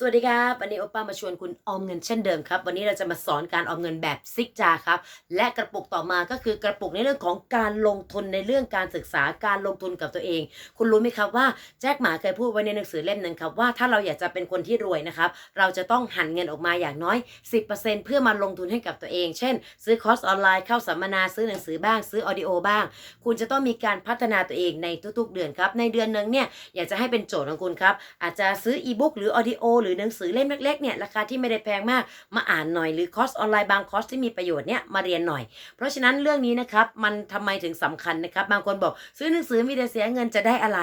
สวัสดีครับวันนี้โอป้ามาชวนคุณออมเงินเช่นเดิมครับวันนี้เราจะมาสอนการออมเงินแบบซิกจาครับและกระปุกต่อมาก็คือกระปุกในเรื่องของการลงทุนในเรื่องการศึกษาการลงทุนกับตัวเอง คุณรู้ไหมครับว่าแจ็คหมาเคยพูดไว้ในหนังสือเล่มหนึ่งครับว่าถ้าเราอยากจะเป็นคนที่รวยนะครับเราจะต้องหันเงินออกมาอย่างน้อย 10%เพื่อมาลงทุนให้กับตัวเอง เช่น ซื้อคอร์สออนไลน์เข้าสัมมนาซื้อหนังสือบ้าง ซื้อออดิโอบ้าง คุณจะต้องมีการพัฒนาตัวเองในทุกๆ เดือนครับในเดือนหนึ่งเนี่ยอยากจะให้เป็นโจทย์ของคุณครับอาจจะซื้ออีบุ๊กหรือออดิโอหรืรือหนังสือเล่มเล็กๆเนี่ยราคาที่ไม่ได้แพงมากมาอ่านหน่อยหรือคอร์สออนไลน์บางคอร์สที่มีประโยชน์เนี่ยมาเรียนหน่อย เพราะฉะนั้นเรื่องนี้นะครับมันทำไมถึงสำคัญนะครับบางคนบอกซื้อหนังสือมีแต่เสียเงินจะได้อะไร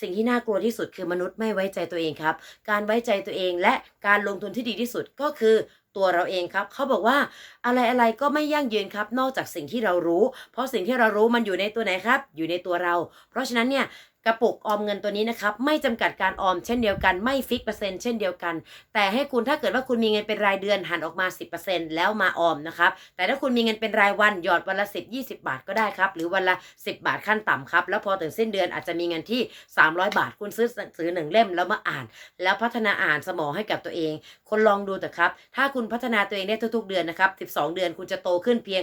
สิ่งที่น่ากลัวที่สุดคือมนุษย์ไม่ไว้ใจตัวเองครับ การไว้ใจตัวเองและการลงทุนที่ดีที่สุดก็คือตัวเราเองครับเขาบอกว่าอะไรอะไรก็ไม่ยั่งยืนครับ นอกจากสิ่งที่เรารู้ เพราะสิ่งที่เรารู้มันอยู่ในตัวไหนครับ อยู่ในตัวเรา เพราะฉะนั้นเนี่ย กระปุกออมเงินตัวนี้นะครับไม่จำกัดการออมเช่นเดียวกันไม่ฟิกเปอร์เซ็นต์เช่นเดียวกัน แต่ให้คุณถ้าเกิดว่าคุณมีเงินเป็นรายเดือนหันออกมา 10%แล้วมาออมนะครับแต่ถ้าคุณมีเงินเป็นรายวันหยอดวันละ 10 20 บาทก็ได้ครับหรือวันละ 10 บาทขั้นต่ำครับแล้วพอถึงสิ้นเดือนอาจจะมีเงินที่ 300 บาทคุณซื้อหนังสือหนึ่งเล่มแล้วมาอ่าน แล้วพัฒนาอ่านสมองให้กับตัวเอง คนลองดูแต่ครับถ้าคุณพัฒนาตัวเองได้ทุกๆ เดือนนะครับ12 เดือนคุณจะโตขึ้นเพียง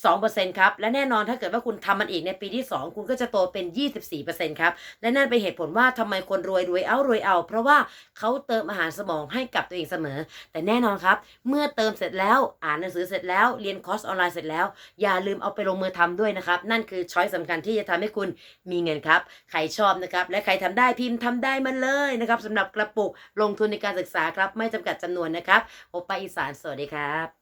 12%ครับและแน่นอนถ้าเกิดว่าคุณทำมันอีกในปีที่ 2 คุณก็จะโตเป็น 24%ครับและนั่นเป็นเหตุผลว่าทำไมคนรวยรวยเอารวยเอา เพราะว่าเขาเติมอาหารสมองให้กับตัวเองเสมอ แต่แน่นอนครับ เมื่อเติมเสร็จแล้วอ่านหนังสือเสร็จแล้วเรียนคอร์สออนไลน์เสร็จแล้ว อย่าลืมเอาไปลงมือทำด้วยนะครับ นั่นคือช้อยสำคัญที่จะทำให้คุณมีเงินครับ ใครชอบนะครับ และใครทำได้พิมพ์ทำได้มันเลยนะครับสำหรับกระปุกลงทุนในการศึกษาครับ ไม่จำกัดจำนวนนะครับโอปาอีสานสวัสดีครับ